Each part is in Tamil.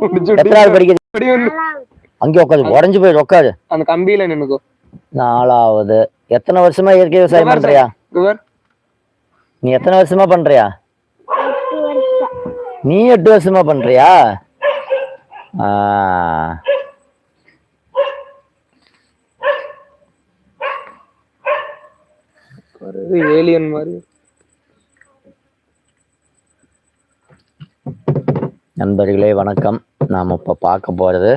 எத்தனாவது வந்து அங்கே உட்காரு உடஞ்சு போய் உட்காரு. அந்த கம்பியில நின்னுக்கோ. நாலாவது. எத்தனை வருஷமா இயற்கை விவசாயம் பண்றியா? நீ எத்தனை வருஷமா பண்றியா? நீ எட்டு வருஷமா பண்றியா? ஏலியன் மாதிரி. நண்பர்களே வணக்கம். நாம் இப்போ பார்க்க போறது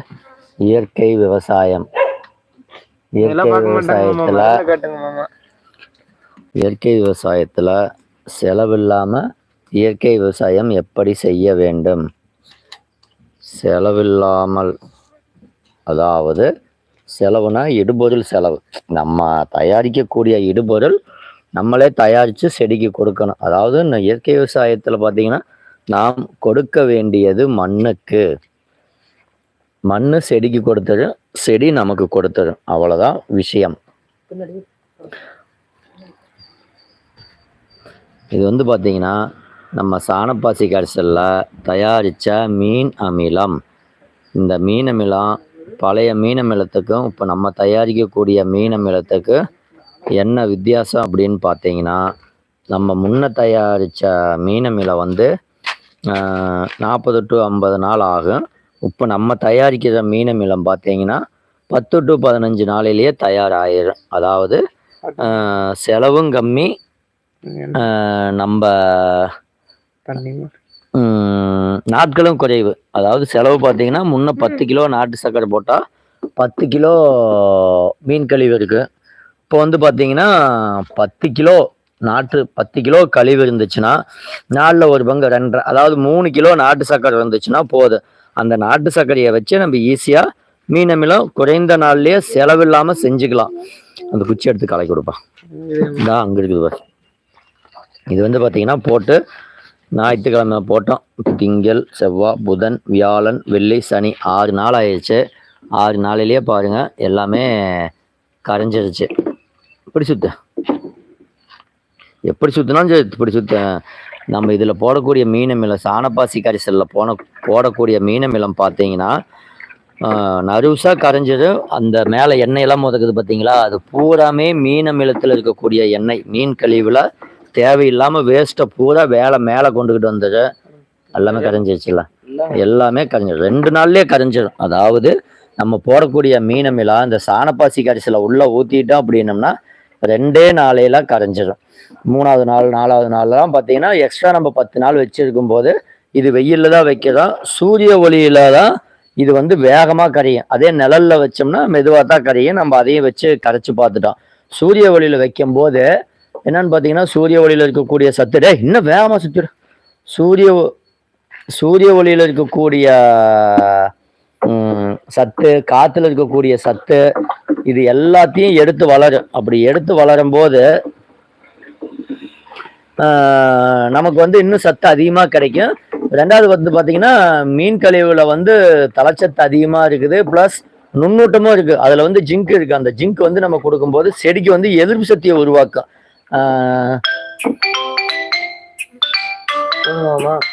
இயற்கை விவசாயம். இயற்கை விவசாயத்துல இயற்கை விவசாயத்துல செலவில்லாம இயற்கை விவசாயம் எப்படி செய்ய வேண்டும்? செலவில்லாமல் அதாவது செலவுனா இடுபொருள் செலவு. நம்ம தயாரிக்கக்கூடிய இடுபொருள் நம்மளே தயாரித்து செடிக்கு கொடுக்கணும். அதாவது இந்த இயற்கை விவசாயத்தில் பார்த்தீங்கன்னா நாம் கொடுக்க வேண்டியது மண்ணுக்கு. மண்ணு செடிக்கு கொடுத்துரும் செடி நமக்கு கொடுத்துரும் அவ்வளோதான் விஷயம். இது வந்து பார்த்தீங்கன்னா நம்ம சாணப்பாசி கரைசலில் தயாரித்த மீன் அமிலம். இந்த மீன் அமிலம் பழைய மீன் அமிலத்துக்கும் இப்போ நம்ம தயாரிக்கக்கூடிய மீன் அமிலத்துக்கு என்ன வித்தியாசம் அப்படின்னு பார்த்தீங்கன்னா நம்ம முன்ன தயாரித்த மீன் அமிலம் வந்து நாற்பது டு ஐம்பது நாள் ஆகும். இப்போ நம்ம தயாரிக்கிற மீன் அமிலம் பார்த்தீங்கன்னா பத்து டு பதினஞ்சு நாளிலேயே தயாராகிடும் அதாவது செலவும் கம்மி. நம்ம நாட்களும் குறைவு. அதாவது செலவு பார்த்தீங்கன்னா முன்ன பத்து கிலோ நாட்டு சர்க்கரை போட்டால் பத்து கிலோ மீன் கழிவு இருக்கு. இப்போ வந்து பார்த்தீங்கன்னா பத்து கிலோ நாட்டு பத்து கிலோ கழிவு இருந்துச்சுன்னா நாளில் ஒரு பங்கு ரெண்டரை அதாவது மூணு கிலோ நாட்டு சர்க்கரை இருந்துச்சுன்னா போதும். அந்த நாட்டு சர்க்கரையை வச்சு நம்ம ஈஸியாக மீன் அமிலம் குறைந்த நாள்லயே செலவில்லாமல் செஞ்சுக்கலாம். அந்த குச்சி எடுத்து கலக்கி கொடுப்பான் இதான் அங்கே இருக்குது பாரு. இது வந்து பார்த்தீங்கன்னா போட்டு ஞாயிற்றுக்கிழமை போட்டோம். திங்கள் செவ்வாய் புதன் வியாழன் வெள்ளி சனி ஆறு நாள் ஆயிடுச்சு. ஆறு நாளிலேயே பாருங்க எல்லாமே கரைஞ்சிருச்சு. இப்படி சுத்த எப்படி சுத்தினாலும் சரி இப்படி சுத்த. நம்ம இதில் போடக்கூடிய மீனமிலம் சாணப்பாசி கரிசலில் போன போடக்கூடிய மீனமிலம் பார்த்தீங்கன்னா நறுசாக கரைஞ்சது அந்த மேலே எண்ணெயெல்லாம் முதக்குது பார்த்தீங்களா? அது பூராமே மீனமிலத்தில் இருக்கக்கூடிய எண்ணெய் மீன் கழிவில் தேவையில்லாமல் வேஸ்ட்டை பூரா வேலை மேலே கொண்டுக்கிட்டு வந்தது எல்லாமே கரைஞ்சிருச்சுல எல்லாமே. கரைஞ்சிடும் ரெண்டு நாள்லயே கரைஞ்சிடும் அதாவது நம்ம போடக்கூடிய மீனமிலா இந்த சாணப்பாசி கரிசலை உள்ள ஊத்திட்டோம் அப்படின்னம்னா ரெண்டே நாளையெல்லாம் கரைஞ்சிடும் மூணாவது நாள் நாலாவது நாள்லாம் பார்த்தீங்கன்னா எக்ஸ்ட்ரா நம்ம பத்து நாள் வச்சிருக்கும் போது இது வெயில்ல தான் வைக்கிறோம். சூரிய ஒளியில தான் இது வந்து வேகமாக கரையும். அதே நிழல்ல வச்சோம்னா மெதுவாக தான் கரையும். நம்ம அதையும் வச்சு கரைச்சி பார்த்துட்டோம். சூரிய ஒளியில வைக்கும் போது என்னன்னு பார்த்தீங்கன்னா சூரிய ஒளியில் இருக்கக்கூடிய சத்து இன்னும் வேகமாக சுத்திடு. சூரிய ஒ- சூரிய ஒளியில் இருக்கக்கூடிய சத்து காற்றுல இருக்கக்கூடிய சத்து இது எல்லாத்தையும் எடுத்து வளரும். அப்படி எடுத்து வளரும் போது நமக்கு வந்து இன்னும் சத்து அதிகமாக கிடைக்கும். ரெண்டாவது வந்து பார்த்தீங்கன்னா மீன் கழிவுல வந்து தலைச்சத்து அதிகமாக இருக்குது. ப்ளஸ் நுண்ணூட்டமும் இருக்குது அதில் வந்து ஜிங்க் இருக்குது அந்த ஜிங்க் வந்து நம்ம கொடுக்கும்போது செடிக்கு வந்து எதிர்ப்பு சக்தியை உருவாக்கும். ஆமாம்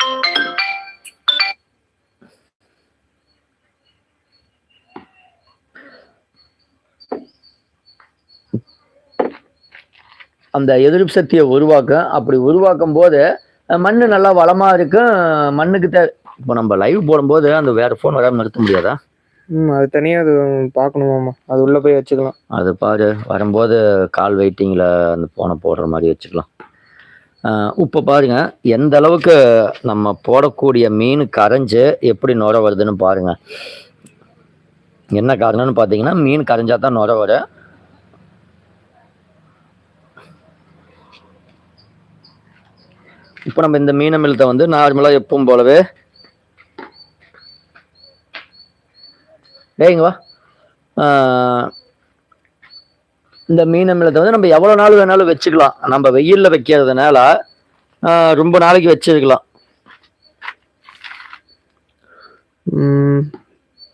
அந்த எதிர்ப்பு சக்தியை உருவாக்கும். அப்படி உருவாக்கும் போது மண்ணு நல்லா வளமா இருக்கும். மண்ணுக்கு தே இப்போ நம்ம லைவ் போடும்போது அந்த வேற ஃபோன் வராமல் நிறுத்த முடியாதா? ம் அது தனியா அது பார்க்கணும் மாமா அது உள்ள போய் வச்சுக்கலாம். அது பாரு வரும்போது கால் வெயிட்டிங்கில் அந்த ஃபோனை போடுற மாதிரி வச்சுக்கலாம். இப்போ பாருங்க. எந்த அளவுக்கு நம்ம போடக்கூடிய மீன் கரைஞ்சு எப்படி நுர வருதுன்னு பாருங்க. என்ன காரணம்னு பார்த்தீங்கன்னா மீன் கரைஞ்சா தான் நுர வரும். இப்போ நம்ம இந்த மீன் அமிலத்தை வந்து நார்மலாக எப்பவும் போலவே வா. ஆஹ் இந்த மீன் அமிலத்தை வந்து நம்ம எவ்வளோ நாள் வேணாலும் வச்சுக்கலாம். நம்ம வெயிலில் வைக்கிறதுனால ரொம்ப நாளைக்கு வச்சிருக்கலாம்.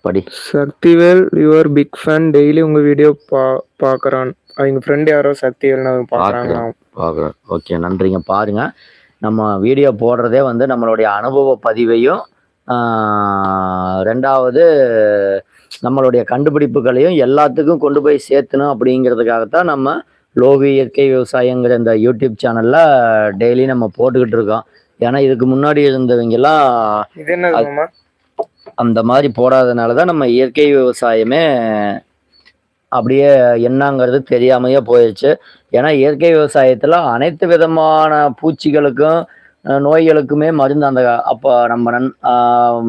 படி. Sakthivel your big fan daily உங்க வீடியோ பா பார்க்கறான் அவங்க ஃப்ரெண்ட் யாரோ சக்திவேல் பார்க்கறாங்களாம் பார்க்குறேன் ஓகே நன்றிங்க. பாருங்க. நம்ம வீடியோ போடுறதே வந்து நம்மளுடைய அனுபவ பதிவையும் ரெண்டாவது நம்மளுடைய கண்டுபிடிப்புகளையும் எல்லாத்துக்கும் கொண்டு போய் சேர்த்தணும் அப்படிங்கிறதுக்காகத்தான் நம்ம லோவி இயற்கை விவசாயங்கிற இந்த யூடியூப் சேனல்ல டெய்லி நம்ம போட்டுக்கிட்டு இருக்கோம். ஏன்னா இதுக்கு முன்னாடி இருந்தவங்கெல்லாம் அந்த மாதிரி போடாதனால தான் நம்ம இயற்கை விவசாயமே அப்படியே என்னங்கிறது தெரியாமையே போயிடுச்சு ஏன்னா இயற்கை விவசாயத்தில் அனைத்து விதமான பூச்சிகளுக்கும் நோய்களுக்குமே மருந்து அந்த அப்போ நம்ம நன்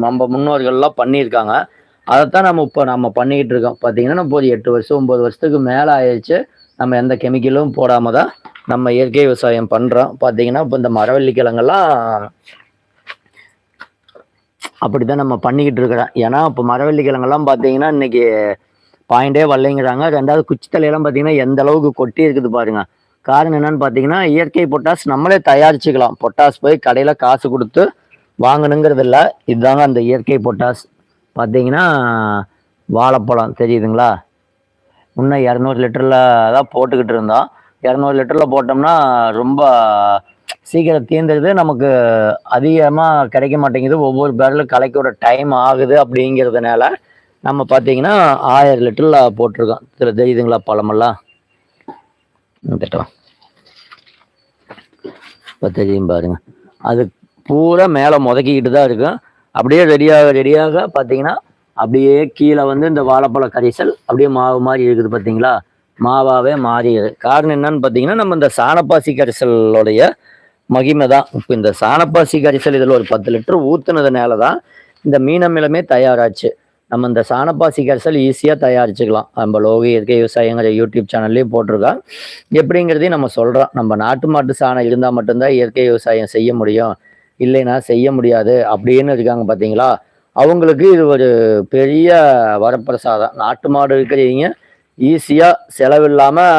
நம்ம முன்னோர்கள்லாம் பண்ணியிருக்காங்க. அதைத்தான் நம்ம இப்போ நம்ம பண்ணிக்கிட்டு இருக்கோம். பார்த்தீங்கன்னா நம்ம ஒரு எட்டு வருஷம் ஒம்பது வருஷத்துக்கு மேலே ஆயிடுச்சு நம்ம எந்த கெமிக்கலும் போடாமல் தான் நம்ம இயற்கை விவசாயம் பண்ணுறோம் பார்த்தீங்கன்னா இப்போ இந்த மரவள்ளி கிழங்கெல்லாம் அப்படிதான் நம்ம பண்ணிக்கிட்டு இருக்கிறோம். ஏன்னா இப்போ மரவள்ளி கிழங்கெல்லாம் பார்த்தீங்கன்னா இன்னைக்கு பாயிண்டே வரலைங்கிறாங்க. ரெண்டாவது குச்சி தலையெல்லாம் பார்த்தீங்கன்னா எந்த அளவுக்கு கொட்டி இருக்குது பாருங்க. காரணம் என்னன்னு பார்த்தீங்கன்னா இயற்கை பொட்டாஸ் நம்மளே தயாரிச்சுக்கலாம். பொட்டாஸ் போய் கடையில் காசு கொடுத்து வாங்கணுங்கிறது இல்லை. இதுதாங்க அந்த இயற்கை பொட்டாஸ் பார்த்தீங்கன்னா வாழைப்பழம் தெரியுதுங்களா? இன்னும் இரநூறு லிட்டரில் தான் போட்டுக்கிட்டு இருந்தோம். இரநூறு லிட்டரில் போட்டோம்னா ரொம்ப சீக்கிரம் தீர்ந்துடுது நமக்கு அதிகமாக கிடைக்க மாட்டேங்குது. ஒவ்வொரு பேரலும் கலைக்கோட டைம் ஆகுது அப்படிங்கிறதுனால நம்ம பார்த்தீங்கன்னா ஆயிரம் லிட்டரில் போட்டிருக்கோம். இதில் இதுங்களா பழமெல்லாம்? திட்டம் இப்போ தெரியும் பாருங்க. அது பூரா மேலே முதக்கிக்கிட்டு தான் இருக்கும் அப்படியே ரெடியாக ரெடியாக பார்த்தீங்கன்னா அப்படியே கீழே வந்து இந்த வாழைப்பழ கரிசல் அப்படியே மாவு மாதிரி இருக்குது பார்த்தீங்களா மாவாகவே மாறிடுது. காரணம் என்னன்னு பார்த்தீங்கன்னா நம்ம இந்த சாணப்பாசி கரிசலோடைய மகிமை தான். இப்போ இந்த சாணப்பாசி கரிசல் இதில் ஒரு பத்து லிட்டர் ஊற்றுனதுனால தான் இந்த மீனமிலமே தயாராச்சு. நம்ம இந்த சாணப்பாசி கரிசல் ஈஸியாக தயாரிச்சுக்கலாம். நம்ம லோகி இயற்கை விவசாயங்கிற யூடியூப் சேனல்லையும் போட்டிருக்கோம் எப்படிங்கிறதையும் நம்ம சொல்கிறோம் நம்ம நாட்டு மாட்டு சாணம் இருந்தால் மட்டும்தான் இயற்கை விவசாயம் செய்ய முடியும். இல்லைன்னா செய்ய முடியாது. அப்படின்னு இருக்காங்க பார்த்தீங்களா அவங்களுக்கு இது ஒரு பெரிய வரப்பிரசாதம். நாட்டு மாடு இருக்கிறவங்க ஈஸியாக செலவில்லாமல்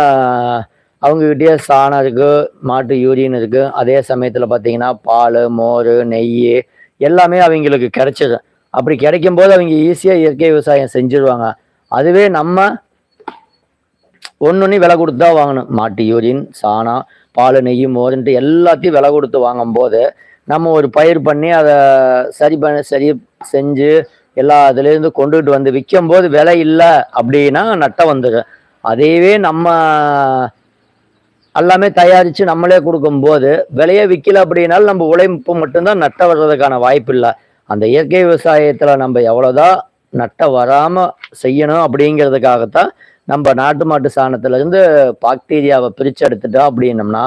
அவங்கக்கிட்டே சாணம் இருக்குது மாட்டு யூரியன் இருக்குது அதே சமயத்தில் பார்த்தீங்கன்னா பால் மோர் நெய் எல்லாமே அவங்களுக்கு கிடைச்சிடும் அப்படி கிடைக்கும் போது அவங்க ஈஸியாக இயற்கை விவசாயம் செஞ்சிருவாங்க. அதுவே நம்ம ஒன்று விலை கொடுத்து தான் வாங்கணும். மாட்டு யூரின் சாணம் பால் நெய் மோருன்ட்டு எல்லாத்தையும் விலை கொடுத்து வாங்கும்போது நம்ம ஒரு பயிர் பண்ணி அதை சரி பண்ண சரி செஞ்சு எல்லா இதுலேருந்து கொண்டுகிட்டு வந்து விற்கும் போது விலை இல்லை அப்படின்னா நட்டம் வந்துடும் அதையவே நம்ம எல்லாமே தயாரித்து நம்மளே கொடுக்கும்போது விலையை விற்கல அப்படின்னாலும் நம்ம உழைப்பு மட்டும்தான் நட்டம் வர்றதுக்கான வாய்ப்பு இல்லை. அந்த இயற்கை விவசாயத்தில் நம்ம எவ்வளோதான் நட்டம் வராமல் செய்யணும் அப்படிங்கிறதுக்காகத்தான் நம்ம நாட்டு மாட்டு சாணத்துலேருந்து பாக்டீரியாவை பிரித்து எடுத்துட்டோம் அப்படின்னம்னா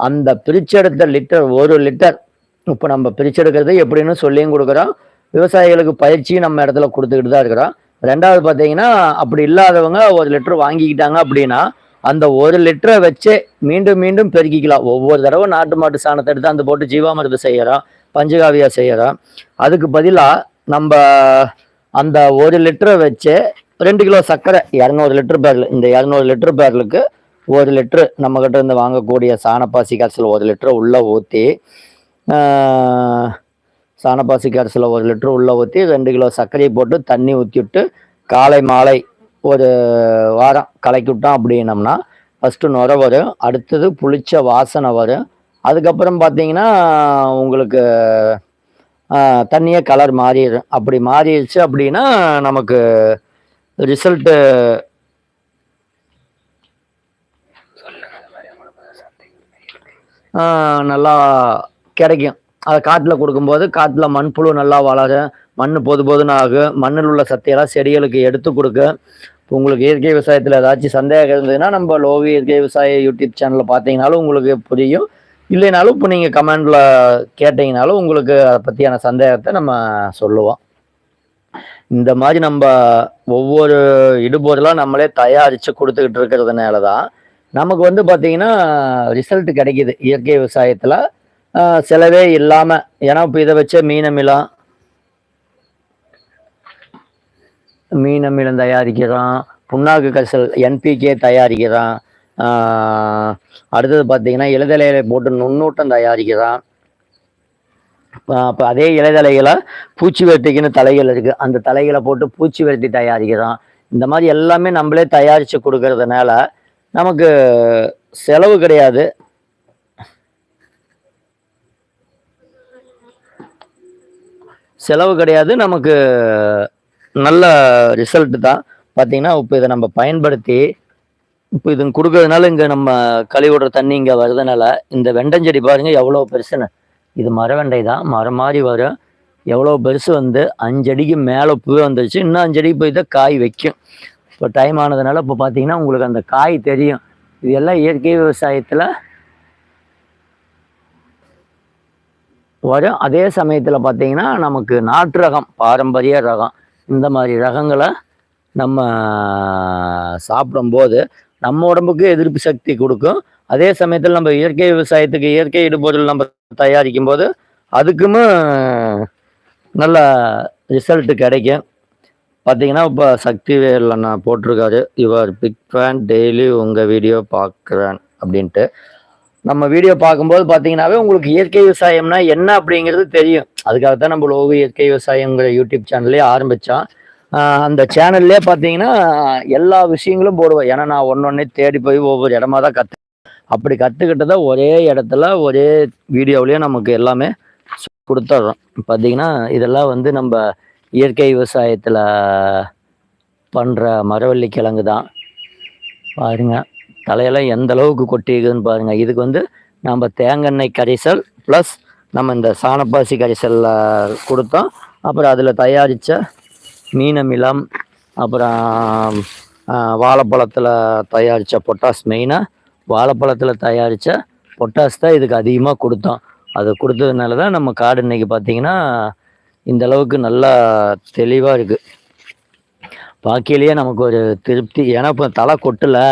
அந்த பிரிச்செடுத்த லிட்டர் ஒரு லிட்டர் இப்போ நம்ம பிரிச்செடுக்கிறது எப்படின்னு சொல்லியும் கொடுக்குறோம். விவசாயிகளுக்கு பயிற்சியும் நம்ம இடத்துல கொடுத்துக்கிட்டு தான் இருக்கிறோம். ரெண்டாவது பார்த்தீங்கன்னா அப்படி இல்லாதவங்க ஒரு லிட்டர் வாங்கிக்கிட்டாங்க அப்படின்னா அந்த ஒரு லிட்டரை வச்சே மீண்டும் மீண்டும் பெருக்கிக்கலாம். ஒவ்வொரு தடவை நாட்டு மாட்டு சாணத்தை எடுத்து அந்த போட்டு ஜீவாமிரதம் செய்கிறோம் பஞ்சகாவியா செய்கிறோம் அதுக்கு பதிலாக நம்ம அந்த ஒரு லிட்டரை வச்சு ரெண்டு கிலோ சர்க்கரை இரநூறு லிட்டர் பேரில் இந்த இரநூறு லிட்டர் பேரலுக்கு ஒரு லிட்டரு நம்மக்கிட்ட இருந்து வாங்கக்கூடிய சாணப்பாசி கரைசல் ஒரு லிட்டரை உள்ளே ஊற்றி சாணப்பாசி கரைசலில் ஒரு லிட்டரு உள்ளே ஊற்றி ரெண்டு கிலோ சர்க்கரையை போட்டு தண்ணி ஊற்றி விட்டு காலை மாலை ஒரு வாரம் கலக்கி விட்டோம் அப்படின்னம்னா ஃபஸ்ட்டு நுர வரும் அடுத்தது புளிச்ச வாசனை வரும் அதுக்கப்புறம் பார்த்தீங்கன்னா உங்களுக்கு தண்ணியே கலர் மாறிடும் அப்படி மாறிடுச்சு அப்படின்னா நமக்கு ரிசல்ட்டு நல்லா கிடைக்கும். அதை காட்டில் கொடுக்கும்போது காட்டில் மண்புழு நல்லா வளரும் மண் பொது பொதுன்னு ஆகும் மண்ணில் உள்ள சத்தையெல்லாம் செடிகளுக்கு எடுத்து கொடுக்க. இப்போ உங்களுக்கு இயற்கை விவசாயத்தில் ஏதாச்சும் சந்தேகம் இருந்ததுன்னா நம்ம லோவி இயற்கை விவசாய யூடியூப் சேனலில் பார்த்தீங்கனாலும் உங்களுக்கு புரியும். இல்லைனாலும் இப்போ நீங்கள் கமெண்டில் கேட்டிங்கனாலும் உங்களுக்கு அதை பற்றியான சந்தேகத்தை நம்ம சொல்லுவோம். இந்த மாதிரி நம்ம ஒவ்வொரு இடுபொருளாக நம்மளே தயாரித்து கொடுத்துக்கிட்டு இருக்கிறதுனால தான் நமக்கு வந்து பார்த்திங்கன்னா ரிசல்ட் கிடைக்கிது. இயற்கை விவசாயத்தில் செலவே இல்லாமல் ஏன்னா இப்போ இதை வச்ச மீனமிலம் மீனமிலம் தயாரிக்கிறோம் புண்ணாக்கு கசல் என்பிகே தயாரிக்கிறான் அடுத்தது பார்த்தீங்கன்னா இலைதலையில போட்டு நுண்ணூட்டம் தயாரிக்கிறான் அப்போ அதே இலைதலைகளை பூச்சி வெட்டிக்குன்னு தலைகள் இருக்குது அந்த தலைகளை போட்டு பூச்சி வெட்டி தயாரிக்கிறோம் இந்த மாதிரி எல்லாமே நம்மளே தயாரித்து கொடுக்கறதுனால நமக்கு செலவு கிடையாது. செலவு கிடையாது. நமக்கு நல்ல ரிசல்ட்டு தான். பார்த்தீங்கன்னா இப்போ இதை நம்ம பயன்படுத்தி இப்போ இது கொடுக்கறதுனால இங்கே நம்ம கழிவுடுற தண்ணி இங்கே வருதுனால இந்த வெண்டஞ்செடி பாருங்க எவ்வளோ பெருசுன்னு. இது மர வெண்டை தான். மரம் மாதிரி வரும். எவ்வளோ பெருசு வந்து அஞ்சடிக்கு மேலே பூ வந்துருச்சு. இன்னும் அஞ்சடிக்கு போய் தான் காய் வைக்கும். இப்போ டைம் ஆனதுனால இப்போ பார்த்தீங்கன்னா உங்களுக்கு அந்த காய் தெரியும். இது எல்லாம் இயற்கை விவசாயத்தில் வரும். அதே சமயத்தில் பார்த்தீங்கன்னா நமக்கு நாட்டு ரகம் பாரம்பரிய ரகம். இந்த மாதிரி ரகங்களை நம்ம சாப்பிடும்போது நம்ம உடம்புக்கு எதிர்ப்பு சக்தி கொடுக்கும். அதே சமயத்தில் நம்ம இயற்கை விவசாயத்துக்கு இயற்கை இடுபொருள் நம்ம தயாரிக்கும் போது அதுக்குமே நல்ல ரிசல்ட் கிடைக்கும். பார்த்தீங்கன்னா இப்போ சக்தி வேலண்ணா போட்டிருக்காரு. யுவர் பிக் ஃபேன் டெய்லி உங்கள் வீடியோ பார்க்குறேன் அப்படின்ட்டு. நம்ம வீடியோ பார்க்கும்போது பார்த்தீங்கன்னாவே உங்களுக்கு இயற்கை விவசாயம்னா என்ன அப்படிங்கிறது தெரியும். அதுக்காக தான் நம்ம லோகு இயற்கை விவசாயங்கிற யூடியூப் சேனல்லே ஆரம்பித்தான் அந்த சேனல்லே பார்த்தீங்கன்னா எல்லா விஷயங்களும் போடுவேன். ஏன்னா நான் ஒன்று தேடி போய் ஒவ்வொரு இடமா தான் கற்று அப்படி கற்றுக்கிட்டதை ஒரே இடத்துல ஒரே வீடியோவிலேயே நமக்கு எல்லாமே கொடுத்துட்றோம் பார்த்தீங்கன்னா இதெல்லாம் வந்து நம்ம இயற்கை விவசாயத்தில் பண்ணுற மரவள்ளி கிழங்கு தான். பாருங்க தலையெல்லாம் எந்த அளவுக்கு கொட்டிக்குதுன்னு பாருங்கள் இதுக்கு வந்து நம்ம தேங்காய் கரைசல் ப்ளஸ் நம்ம இந்த சாணப்பாசி கரைசலில் கொடுத்தோம். அப்புறம் அதில் தயாரித்த மீனமிலம் அப்புறம் வாழைப்பழத்தில் தயாரித்த பொட்டாஸ் மெயினாக வாழைப்பழத்தில் தயாரித்த பொட்டாஸ் தான் இதுக்கு அதிகமாக கொடுத்தோம். அது கொடுத்ததுனால தான் நம்ம காடு இன்னைக்கு பார்த்தீங்கன்னா இந்த அளவுக்கு நல்லா தெளிவாக இருக்குது பாக்கியிலேயே நமக்கு ஒரு திருப்தி. ஏன்னா இப்போ தலை கொட்டலை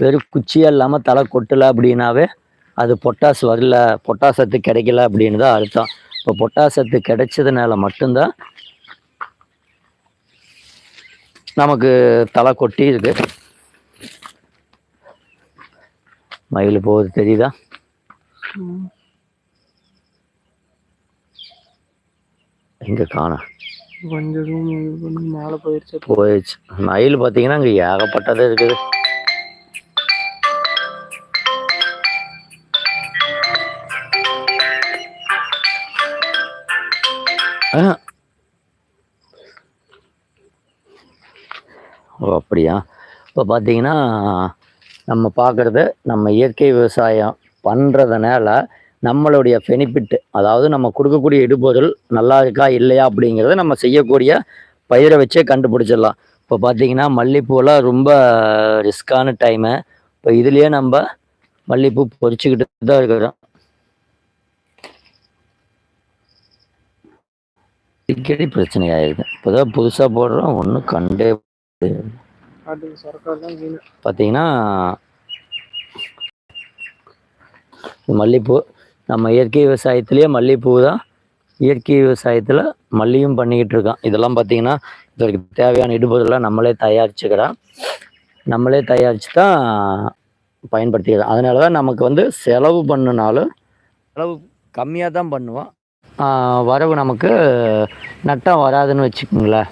வெறும் குச்சியாக இல்லாமல் தலை கொட்டலை அப்படின்னாவே அது பொட்டாஸ் வரல பொட்டாசத்து கிடைக்கல அப்படின்னு தான் அர்த்தம். இப்போ பொட்டாசத்து கிடைச்சதுனால மட்டும்தான் நமக்கு தலை கொட்டி இருக்கு. மயில் போகுது தெரியுதா? இங்கே காணோம் கொஞ்சம் மேலே போயிடுச்சு. போயிடுச்சு மயில் பார்த்தீங்கன்னா அங்கே ஏகப்பட்டது இருக்குது. ஆ. ஓ அப்படியா? இப்போ பார்த்தீங்கன்னா நம்ம பார்க்குறது நம்ம இயற்கை விவசாயம் பண்ணுறதுனால நம்மளுடைய பெனிஃபிட்டு அதாவது நம்ம கொடுக்கக்கூடிய இடுபொருள் நல்லா இருக்கா இல்லையா அப்படிங்கிறத நம்ம செய்யக்கூடிய பயிரை வச்சே கண்டுபிடிச்சிடலாம். இப்போ பார்த்தீங்கன்னா மல்லிப்பூலாம் ரொம்ப ரிஸ்க்கான டைமு இப்போ இதுலேயே நம்ம மல்லிப்பூ பொறிச்சிக்கிட்டு தான் இருக்கிறோம். அடிக்கடி பிரச்சனை இப்போதான் புதுசாக போடுறோம் ஒன்றும் கண்டே பார்த்தீங்கன்னா மல்லிப்பூ நம்ம இயற்கை விவசாயத்துலேயே மல்லிகைப்பூ தான் இயற்கை விவசாயத்தில் மல்லியும் பண்ணிக்கிட்டு இருக்கோம் இதெல்லாம் பார்த்தீங்கன்னா இதற்கு தேவையான இடுபொருளெல்லாம் நம்மளே தயாரிச்சுக்கிறோம் நம்மளே தயாரித்து தான் பயன்படுத்திக்கிறோம் அதனால தான் நமக்கு வந்து செலவு பண்ணுனாலும் செலவு கம்மியாக தான் பண்ணுவோம் ஆஹ் வரவு நமக்கு நட்டம் வராதுன்னு வச்சுக்கோங்களேன்.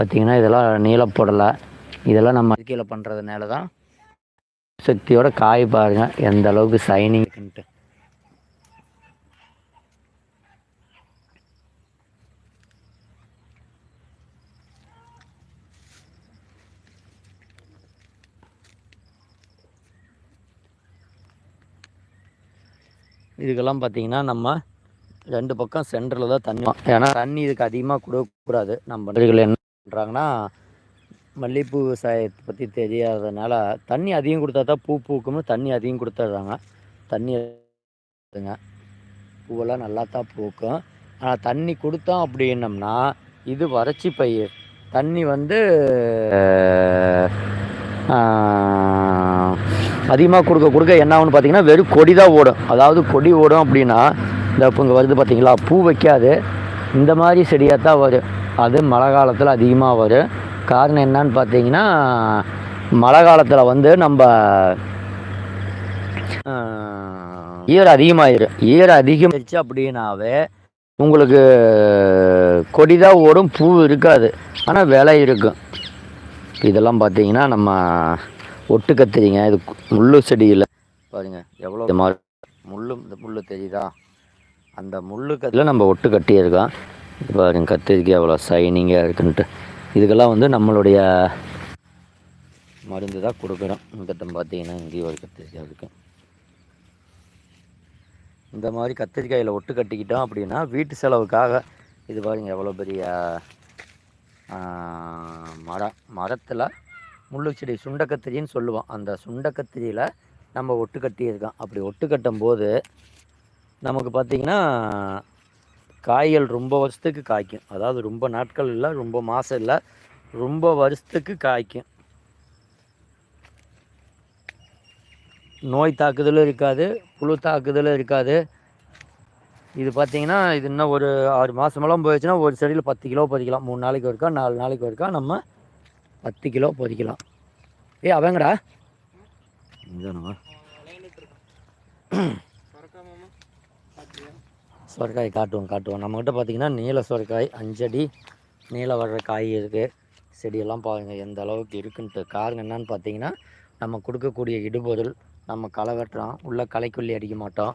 பார்த்தீங்கன்னா இதெல்லாம் நீளப்படலை இதெல்லாம் நம்ம இயற்கையில் பண்ணுறதுனால தான் சக்தியோட காய் பாருங்க எந்த அளவுக்கு சைனிங் இருக்குன்ட்டு. இதுக்கெல்லாம் பார்த்திங்கன்னா நம்ம ரெண்டு பக்கம் சென்டரில் தான் தண்ணி ஏன்னா தண்ணி இதுக்கு அதிகமாக கொடுக்கக்கூடாது நம்ம என்ன பண்ணுறாங்கன்னா மல்லிகைப்பூ விவசாயத்தை பற்றி தெரியாததுனால தண்ணி அதிகம் கொடுத்தா தான் பூ பூக்கும்னு தண்ணி அதிகம் கொடுத்துட்றாங்க. தண்ணி பூவெல்லாம் நல்லா தான் பூக்கும். ஆனால் தண்ணி கொடுத்தோம் அப்படின்னம்னா இது வறட்சி பயிர். தண்ணி வந்து அதிகமாக கொடுக்க கொடுக்க என்ன ஆகும்னு பார்த்தீங்கன்னா வெறும் கொடி தான் ஓடும். அதாவது கொடி ஓடும் அப்படின்னா இந்த இப்போ இங்கே வருது பார்த்தீங்களா பூ வைக்காது. இந்த மாதிரி செடியாக தான் வரும். அது மழை காலத்தில் அதிகமாக வரும். காரணம் என்னன்னு பார்த்தீங்கன்னா மழை காலத்தில் வந்து நம்ம ஈரம் அதிகமாயிரும். ஈரம் அதிகமாகிடுச்சு அப்படின்னாவே உங்களுக்கு கொடி தான் ஓடும் பூ இருக்காது. ஆனால் விலை இருக்கும். இதெல்லாம் பார்த்தீங்கன்னா நம்ம ஒட்டு கத்திரிங்க இது முள்ளு செடியில் பாருங்க எவ்வளோ இது மாதிரி முள்ளு இந்த முள்ளு தெரியுதா? அந்த முள்ளு கத்தில் நம்ம ஒட்டு கட்டியிருக்கோம். பாருங்க கத்திரிக்காய் எவ்வளோ சைனிங்காக இருக்குன்ட்டு இதுக்கெல்லாம் வந்து நம்மளுடைய மருந்து தான் கொடுக்குறோம் இங்கிட்ட பார்த்தீங்கன்னா இங்கேயும் ஒரு கத்திரிக்காய் இருக்கும் இந்த மாதிரி கத்திரிக்காயில் ஒட்டு கட்டிக்கிட்டோம் அப்படின்னா வீட்டு செலவுக்காக இது பாருங்க எவ்வளோ பெரிய மரம் மரத்தில் முள்ளு செடி சுண்டக்கத்திரின்னு சொல்லுவோம். அந்த சுண்டக்கத்திரியில் நம்ம ஒட்டு கட்டியிருக்கோம். அப்படி ஒட்டு கட்டும் போது நமக்கு பார்த்திங்கன்னா காய்கள் ரொம்ப வருஷத்துக்கு காய்க்கும். அதாவது ரொம்ப நாட்கள் இல்லை ரொம்ப மாதம் இல்லை ரொம்ப வருஷத்துக்கு காய்க்கும். நோய் தாக்குதலும் இருக்காது புழு தாக்குதலும் இருக்காது. இது பார்த்தீங்கன்னா இது இன்னும் ஒரு ஆறு மாதமெல்லாம் போயிடுச்சுன்னா ஒரு செடியில் பத்து கிலோ பொதிக்கலாம் மூணு நாளைக்கு ஒருக்கா நாலு நாளைக்கு ஒருக்கா நம்ம பத்து கிலோ பொதிக்கலாம் ஏ அவங்கடா. இதானவா சுரக்காய் காட்டுவோம் காட்டுவோம். நம்மக்கிட்ட பார்த்தீங்கன்னா நீல சுரக்காய் அஞ்சடி நீல வர்ற காய் இருக்குது செடியெல்லாம் பாருங்கள் எந்த அளவுக்கு இருக்குன்ட்டு. காரணம் என்னன்னு பார்த்தீங்கன்னா நம்ம கொடுக்கக்கூடிய இடுபொருள் நம்ம களை வெட்டுறோம் உள்ளே களைக்குள்ளி அடிக்க மாட்டோம்.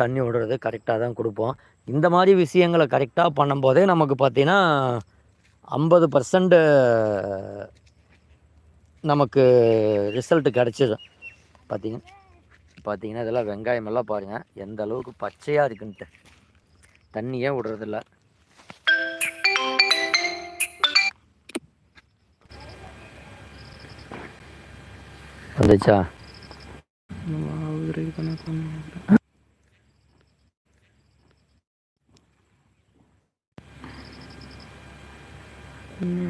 தண்ணி விடுறது கரெக்டாக தான் கொடுப்போம். இந்த மாதிரி விஷயங்களை கரெக்டாக பண்ணும்போதே நமக்கு பார்த்தீங்கன்னா ஐம்பது பர்சன்ட் நமக்கு ரிசல்ட் கிடச்சிடும் பார்த்திங்க பார்த்திங்கன்னா இதெல்லாம் வெங்காயமெல்லாம் பாருங்கள் எந்த அளவுக்கு பச்சையாக இருக்குன்ட்டு. தண்ணியே விடுறதில்ல. வந்துச்சா?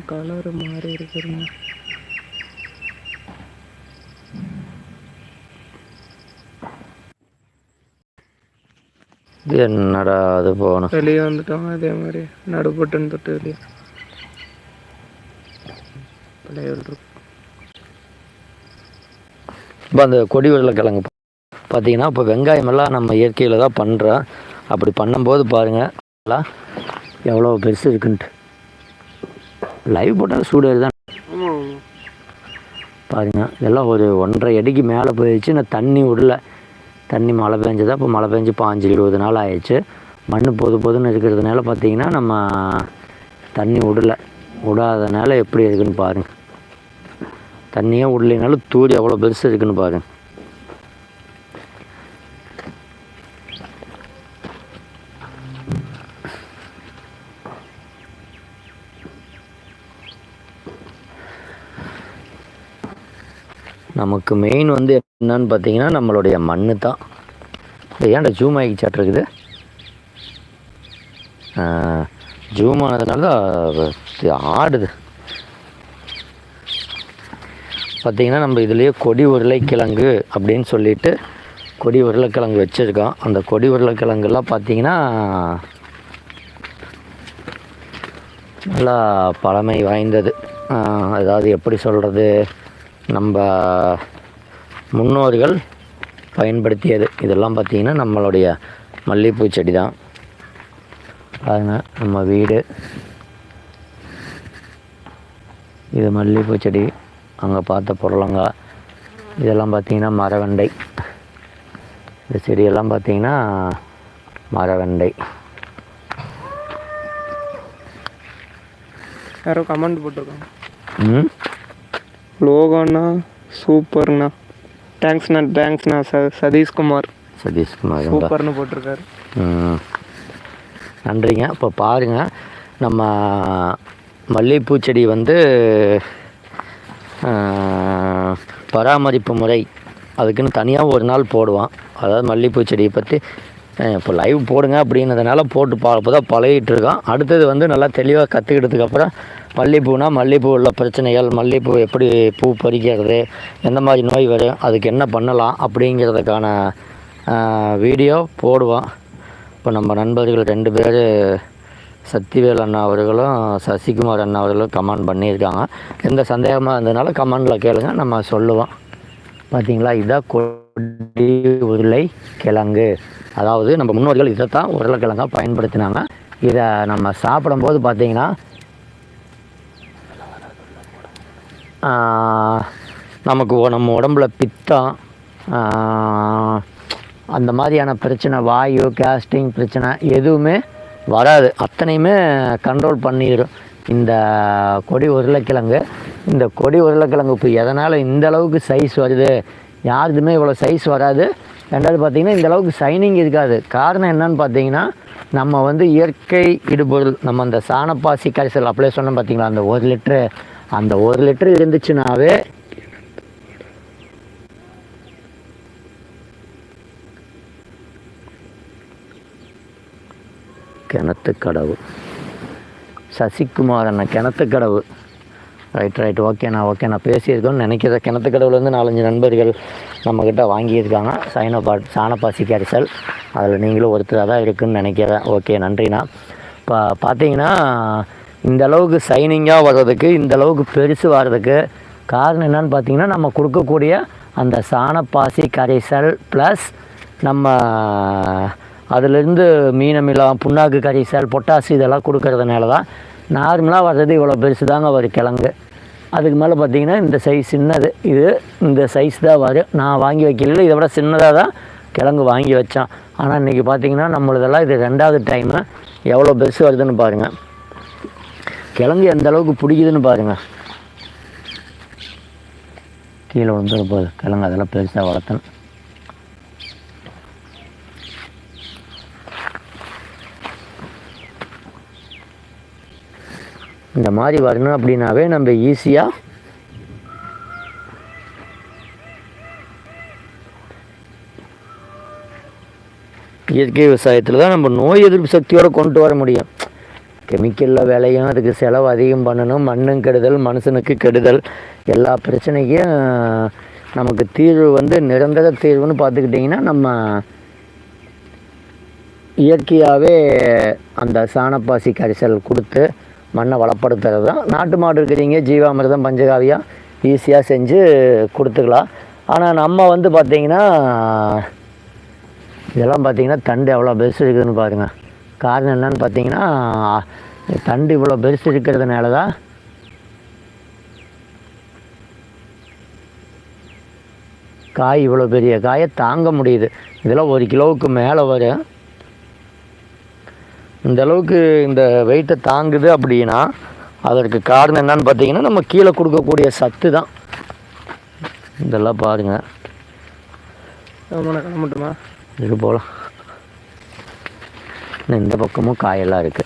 கலர் மாறி இருக்குதுங்க இது என்னடா அது போகணும் வெளியே வந்துட்டோம் அதே மாதிரி நடுப்பட்டுன்னு தொட்டு வெளியே. இப்போ அந்த கொடி உருளைக்கிழங்கு பார்த்தீங்கன்னா இப்போ வெங்காயம் எல்லாம் நம்ம இயற்கையில் தான் பண்ணுறோம் அப்படி பண்ணும்போது பாருங்கள் எல்லாம் எவ்வளோ பெருசு இருக்குன்ட்டு. லைவ் போட்டால் சூடு தான் ஆமாம் பாருங்க இதெல்லாம் ஒரு ஒன்றரை அடிக்கு மேலே போயிடுச்சு நான் தண்ணி விடல. தண்ணி மழை பெஞ்சதா? இப்போ மழை பெஞ்சு பாஞ்சு இருபது நாள் ஆயிடுச்சு. மண் பொது பொதுன்னு இருக்கிறதுனால பார்த்தீங்கன்னா நம்ம தண்ணி விடல. விடாதனால எப்படி இருக்குதுன்னு பாருங்கள் தண்ணியே விடலைனாலும் தூரி எவ்வளோ பெருசு இருக்குன்னு பாருங்க. நமக்கு மெயின் வந்து என்னன்னு பார்த்தீங்கன்னா நம்மளுடைய மண்ணு தான். ஏன்டா ஜூம் ஆகி சாட் இருக்குது? ஜூம் ஆனதுனால தான் ஆடுது. பார்த்தீங்கன்னா நம்ம இதுலேயே கொடி உருளைக்கிழங்கு அப்படின்னு சொல்லிட்டு கொடி உருளைக்கிழங்கு வச்சுருக்கோம். அந்த கொடி உருளைக்கிழங்குலாம் பார்த்தீங்கன்னா நல்லா பழமை வாய்ந்தது. அதாவது எப்படி சொல்கிறது நம்ம முன்னோர்கள் பயன்படுத்தியது. இதெல்லாம் பார்த்திங்கன்னா நம்மளுடைய மல்லிகைப்பூ செடி தான் பாருங்க நம்ம வீடு. இது மல்லிகைப்பூ செடி. அங்கே பார்த்த புடலங்காய் இதெல்லாம் பார்த்திங்கன்னா மரவெண்டை. இந்த செடியெல்லாம் பார்த்திங்கன்னா மரவெண்டை. யாரோ கமெண்ட் போட்டிருக்காங்க. ம்? லோகோண்ணா சூப்பர்ண்ணா. தேங்க்ஸ்ண்ணா தேங்க்ஸ்ண்ணா ச சதீஷ்குமார். சதீஷ்குமார் சூப்பர்னு போட்டிருக்காரு. நன்றிங்க. இப்போ பாருங்கள் நம்ம மல்லிகைப்பூ செடி வந்து பராமரிப்பு முறை. அதுக்குன்னு தனியாக ஒரு நாள் போடுவான். அதாவது மல்லிகைப்பூ செடியை பற்றி இப்போ லைவ் போடுங்க அப்படின்றதுனால போட்டு பா இப்போ தான் பழகிட்டு இருக்கோம் அடுத்தது வந்து நல்லா தெளிவாக கற்றுக்கிட்டதுக்கப்புறம் மல்லிகைப்பூனா மல்லிகைப்பூ உள்ள பிரச்சனைகள் மல்லிகைப்பூ எப்படி பூ பறிக்கிறது எந்த மாதிரி நோய் வரும் அதுக்கு என்ன பண்ணலாம் அப்படிங்கிறதுக்கான வீடியோ போடுவோம். இப்போ நம்ம நண்பர்கள் ரெண்டு பேர் சக்திவேல் அண்ணா அவர்களும் சசிகுமார் அண்ணா அவர்களும் கமெண்ட் பண்ணியிருக்காங்க. எந்த சந்தேகமாக இருந்ததுனால கமெண்டில் கேளுங்க நம்ம சொல்லுவோம். பார்த்தீங்களா இதுதான் கொடி உருளை கிழங்கு. அதாவது நம்ம முன்னோர்கள் இதை தான் உருளைக்கிழங்கா பயன்படுத்தினாங்க. இதை நம்ம சாப்பிடும்போது பார்த்திங்கன்னா நமக்கு நம்ம உடம்புல பித்தம் அந்த மாதிரியான பிரச்சனை வாயு கேஸ்டிங் பிரச்சனை எதுவுமே வராது. அத்தனையுமே கண்ட்ரோல் பண்ணிடும். இந்த கொடி உருளைக்கிழங்கு இந்த கொடி உருளைக்கிழங்கு இப்போ எதனால் இந்த அளவுக்கு சைஸ் வருது? யாருதுமே இவ்வளோ சைஸ் வராது. ரெண்டாவது பார்த்திங்கன்னா இந்த அளவுக்கு சைனிங் இருக்காது. காரணம் என்னன்னு பார்த்தீங்கன்னா நம்ம வந்து இயற்கை இடுபொருள் நம்ம அந்த சாணப்பாசி கரைசல் அப்படியே சொன்னோம் பார்த்தீங்களா? அந்த ஒரு லிட்ரு அந்த ஒரு லிட்டரு இருந்துச்சுனாவே கிணத்துக்கடவு. சசிகுமார் அண்ணன் கிணத்துக்கடவு. ரைட் ரைட் ஓகேண்ணா ஓகேண்ணா பேசியிருக்கோன்னு நினைக்கிறேன். கிணத்துக்கடவுலேருந்து நாலஞ்சு நண்பர்கள் நம்மக்கிட்ட வாங்கியிருக்காங்க. சைனப்பா சாணப்பாசி கரிசல் அதில் நீங்களும் ஒருத்தராக தான் இருக்குதுன்னு நினைக்கிறேன். ஓகே நன்றிண்ணா. இப்போ பார்த்தீங்கன்னா இந்த அளவுக்கு சைனிங்காக வர்றதுக்கு இந்த அளவுக்கு பெருசு வர்றதுக்கு காரணம் என்னன்னு பார்த்தீங்கன்னா நம்ம கொடுக்கக்கூடிய அந்த சாணப்பாசி கரைசல் ப்ளஸ் நம்ம அதிலிருந்து மீனமிலம் புண்ணாக்கு கரைசல் பொட்டாசு இதெல்லாம் கொடுக்கறதுனால தான் நார்மலாக வர்றது இவ்வளோ பெருசு தாங்க வரும் கிழங்கு. அதுக்கு மேலே பார்த்தீங்கன்னா இந்த சைஸ் சின்னது. இது இந்த சைஸ் தான் வரும் நான் வாங்கி வைக்கல. இதை விட சின்னதாக தான் கிழங்கு வாங்கி வச்சேன். ஆனால் இன்றைக்கி பார்த்தீங்கன்னா நம்மளதெல்லாம் இது ரெண்டாவது டைமு எவ்வளோ பெருசு வருதுன்னு பாருங்கள் கிழங்கு எந்த அளவுக்கு பிடிக்குதுன்னு பாருங்கள் கீழே விழுந்துட போது கிழங்கு அதெல்லாம் பெருசாக வளர்த்தணும். இந்த மாதிரி வரணும் அப்படின்னாவே நம்ம ஈஸியாக இயற்கை விவசாயத்தில் தான் நம்ம நோய் எதிர்ப்பு சக்தியோடு கொண்டு வர முடியும். கெமிக்கலில் விலையும் அதுக்கு செலவு அதிகம் பண்ணணும் மண்ணும் கெடுதல் மனுஷனுக்கு கெடுதல். எல்லா பிரச்சனைக்கும் நமக்கு தீர்வு வந்து நிரந்தர தீர்வுன்னு பார்த்துக்கிட்டிங்கன்னா நம்ம இயற்கையாகவே அந்த சாணப்பாசி கரிசல் கொடுத்து மண்ணை வளப்படுத்துறது தான். நாட்டு மாடு இருக்கிறீங்க ஜீவாமிர்தம் பஞ்சகாவியம் ஈஸியாக செஞ்சு கொடுத்துக்கலாம். ஆனால் நம்ம வந்து பார்த்திங்கன்னா இதெல்லாம் பார்த்திங்கன்னா தண்டு எவ்வளோ பெருசு இருக்குதுன்னு பாருங்கள் காரணம் என்னன்னு பார்த்தீங்கன்னா தண்டு இவ்வளோ பெருசு இருக்கிறதுனால தான் காய் இவ்வளோ பெரிய காயை தாங்க முடியுது. இதெல்லாம் ஒரு கிலோவுக்கு மேலே வரும். இந்த அளவுக்கு இந்த வெயிட்டை தாங்குது அப்படின்னா அதற்கு காரணம் என்னன்னு பார்த்தீங்கன்னா நம்ம கீழே கொடுக்கக்கூடிய சத்து தான். இதெல்லாம் பாருங்கள் ஆமாண்ணா கிளம்பட்டுமா இது போகலாம் இந்த பக்கமும் காயெல்லாம் இருக்குது